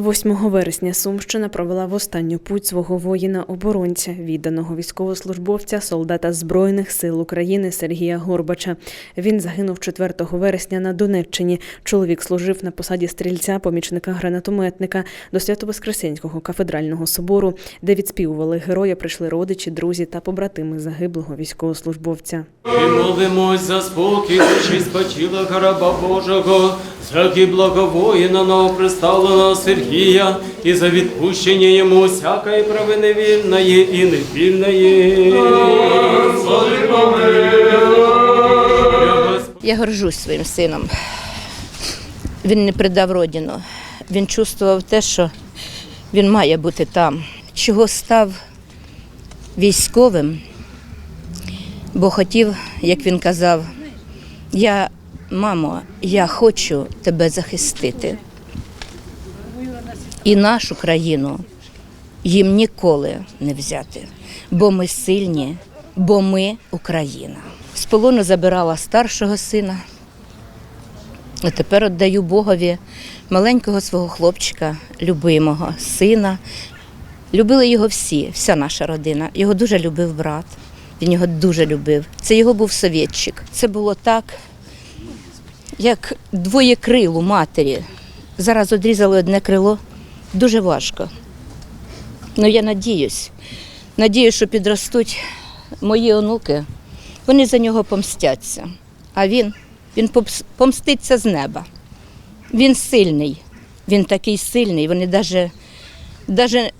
8 вересня Сумщина провела в останню путь свого воїна-оборонця, відданого військовослужбовця, солдата Збройних сил України Сергія Горбача. Він загинув 4 вересня на Донеччині. Чоловік служив на посаді стрільця, помічника гранатометника до Свято-Воскресенського кафедрального собору, де відспівували героя, прийшли родичі, друзі та побратими загиблого військовослужбовця. І молимось за спокій душі спочила раба Божого, за гиблого воїна новоприставленого Сергія, і за відпущення йому всякої провини вільної і невільної. Я горжусь своїм сином. Він не предав родину. Він чувствував те, що він має бути там. Чого став військовим, бо хотів, як він казав, я, мамо, я хочу тебе захистити. І нашу країну їм ніколи не взяти, бо ми сильні, бо ми Україна. З полону забирала старшого сина, а тепер віддаю Богові маленького свого хлопчика, любимого сина. Любили його всі, вся наша родина. Його дуже любив брат. Він його дуже любив. Це його був совєтчик. Це було так, як двоє крил у матері. Зараз одрізали одне крило. Дуже важко. Ну я надіюсь. Надіюсь, що підростуть мої онуки. Вони за нього помстяться. А він, він помститься з неба. Він сильний. Він такий сильний. Вони навіть,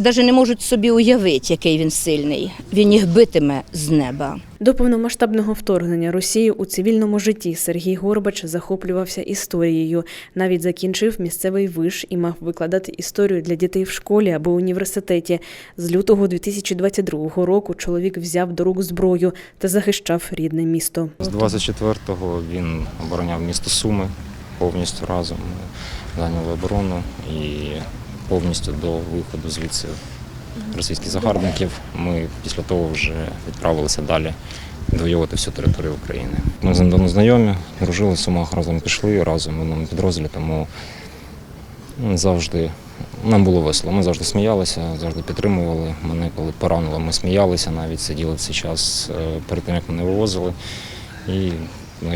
навіть, не можуть собі уявити, який він сильний. Він їх битиме з неба. До повномасштабного вторгнення Росії у цивільному житті Сергій Горбач захоплювався історією. Навіть закінчив місцевий виш і мав викладати історію для дітей в школі або університеті. З лютого 2022 року чоловік взяв до рук зброю та захищав рідне місто. З 24-го він обороняв місто Суми повністю разом. Зайняли оборону і повністю до виходу звідси російських загарбників ми після того вже відправилися далі відвоювати всю територію України. Ми з ним давно знайомі, дружили в Сумах, разом пішли, разом в одному підрозділі, тому завжди нам було весело. Ми завжди сміялися, завжди підтримували. Мене коли поранило, ми сміялися, навіть сиділи цей час е, перед тим, як мене вивозили. І ну,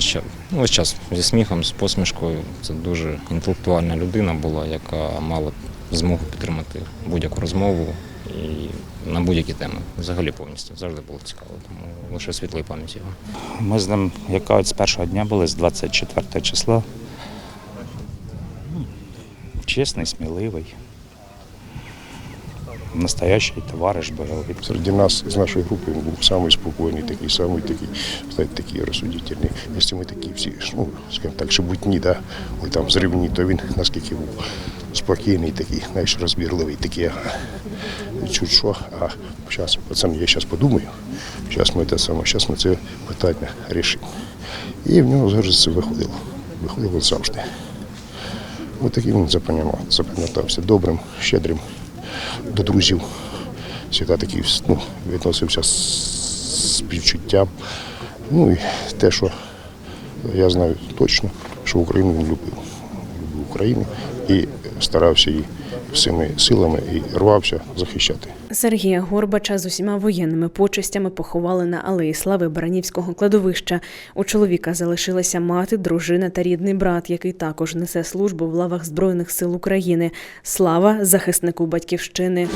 весь час зі сміхом, з посмішкою. Це дуже інтелектуальна людина була, яка мала змогу підтримати будь-яку розмову і на будь-які теми. Взагалі повністю завжди було цікаво. Тому лише світлої пам'яті його. Ми з ним, як кажуть, з першого дня були, з 24 числа. Ну, Чесний, сміливий. Настоящий товариш бойовий. Среди нас, из нашей группы, он был самый спокойный, такой, самый такой, знаете, такие рассудительные. Если мы такие всі, ну, скажем так, шебутні, да, ой, там взривні, то він наскільки був спокійний, такий, знаєш, розбірливий, такий, чуть що, а зараз, пацан, я зараз подумаю, зараз ми те саме, зараз ми це питання рішимо. І в нього завжди це виходило, виходило завжди. Ось такий він запам'ятався добрим, щедрим до друзів. Завжди такий ну, відносився з співчуттям. Ну і те, що я знаю точно, що Україну він. Любив Україну і старався її всіми силами і рвався захищати. Сергія Горбача з усіма воєнними почестями поховали на алеї слави Баранівського кладовища. У чоловіка залишилася мати, дружина та рідний брат, який також несе службу в лавах Збройних сил України. Слава захиснику батьківщини.